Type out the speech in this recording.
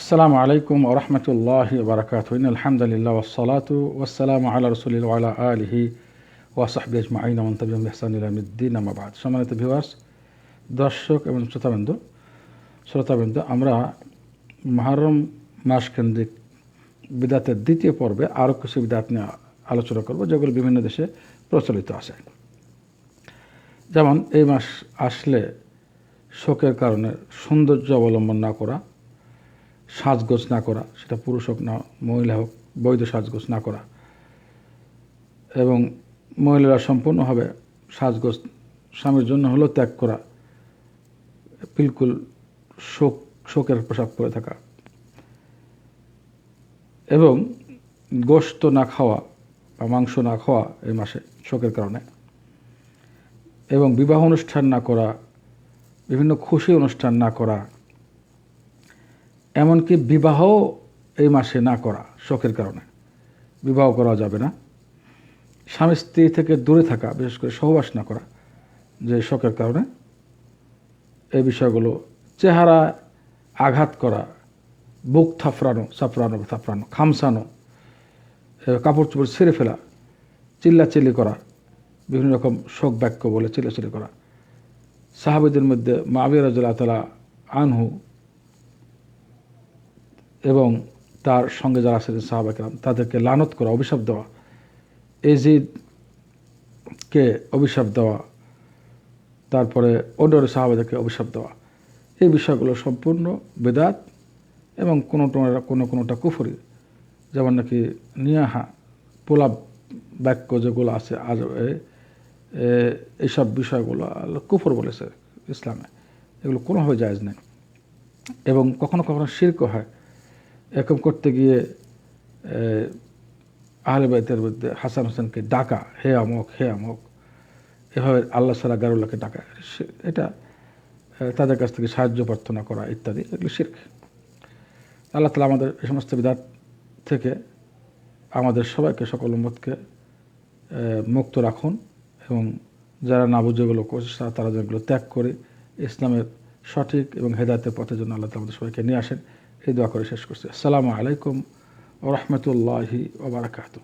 আসসালামু আলাইকুম ওরহমতুল্লাহ বারকাত আলহামদুলিল্লাহ ওসলাত ওসালাম আল্লাহ রসুল আলা আলহি ওয়াসাহবি আজমাইন। মন্তবিম ইহসানুদ্দিন আমাবাদ সম্মানিত ভিওয়ার্স দর্শক এবং শ্রোতাবৃন্দ শ্রোতাবৃন্দ, আমরা মাহরম মাস কেন্দ্রিক বিদাতের দ্বিতীয় পর্বে আরও কিছু বিদাত নিয়ে আলোচনা করব, যেগুলো বিভিন্ন দেশে প্রচলিত আছে। যেমন, এই মাস আসলে শোকের কারণে সৌন্দর্য অবলম্বন না করা সাজগোজ না করা, সেটা পুরুষ হোক না, মহিলা হোক, বৈধ সাজগোজ না করা। এবং মহিলারা সম্পূর্ণভাবে সাজগোজ, স্বামীর জন্য হলেও ত্যাগ করা, বিলকুল শোক, শোকের পোশাক পরে থাকা। এবং গোস্ত না খাওয়া বা মাংস না খাওয়া এই মাসে শোকের কারণে। এবং বিবাহ অনুষ্ঠান না করা, বিভিন্ন খুশি অনুষ্ঠান না করা এমনকি বিবাহ এই মাসে না করা, শখের কারণে। বিবাহ করা যাবে না। স্বামী স্ত্রী থেকে দূরে থাকা, বিশেষ করে সহবাস না করা, যে শখের কারণে। এই বিষয়গুলো, চেহারা আঘাত করা, বুক থাফরানো সাফরানো থাফরানো খামসানো কাপড় চোপড় ছেড়ে ফেলা, চিল্লাচিল্লি করা, বিভিন্ন রকম শোক বাক্য বলে চিল্লাচিল্লি করা। সাহাবিদের মধ্যে মাবির রাজুল্লাহ তালা আনহু এবং তার সঙ্গে যারা আছেন সাহাবাকেরাম তাদেরকে লানত করা, অভিশাপ দেওয়া। এজিদকে অভিশাপ দেওয়া, তারপরে অন্য সাহাবাদেরকে অভিশাপ দেওয়া। এই বিষয়গুলো সম্পূর্ণ বেদাত এবং কোনো কোনো কোনোটা কুফরি। যেমন নাকি নিয়াহা, পোলাপ বাক্য যেগুলো আছে আজ এইসব বিষয়গুলো কুফর বলেছে ইসলামে। এগুলো কোনোভাবে জায়জ নেই। এবং কখনো কখনো শির্ক হয়। এরকম করতে গিয়ে আহলে বাইতের মধ্যে হাসান হোসেনকে ডাকা, হে আমক হে আমক, এভাবে আল্লাহ সালা গারুল্লাহকে ডাকা। এটা তাদের কাছ থেকে সাহায্য প্রার্থনা করা ইত্যাদি, এগুলো শির্ক। আল্লাহ তালা আমাদের এই সমস্ত বিধাত থেকে আমাদের সবাইকে, সকল মতকে মুক্ত রাখুন এবং যারা না বুঝেগুলো করছে, তারা যেগুলো ত্যাগ করে ইসলামের সঠিক এবং হেদায়তের পথের জন্য আল্লাহ তালা আমাদের সবাইকে নিয়ে আসেন। এই দোয়া করে শেষ করছি। আসসালামু আলাইকুম ও রহমতুল্লাহি ওবরাকাতু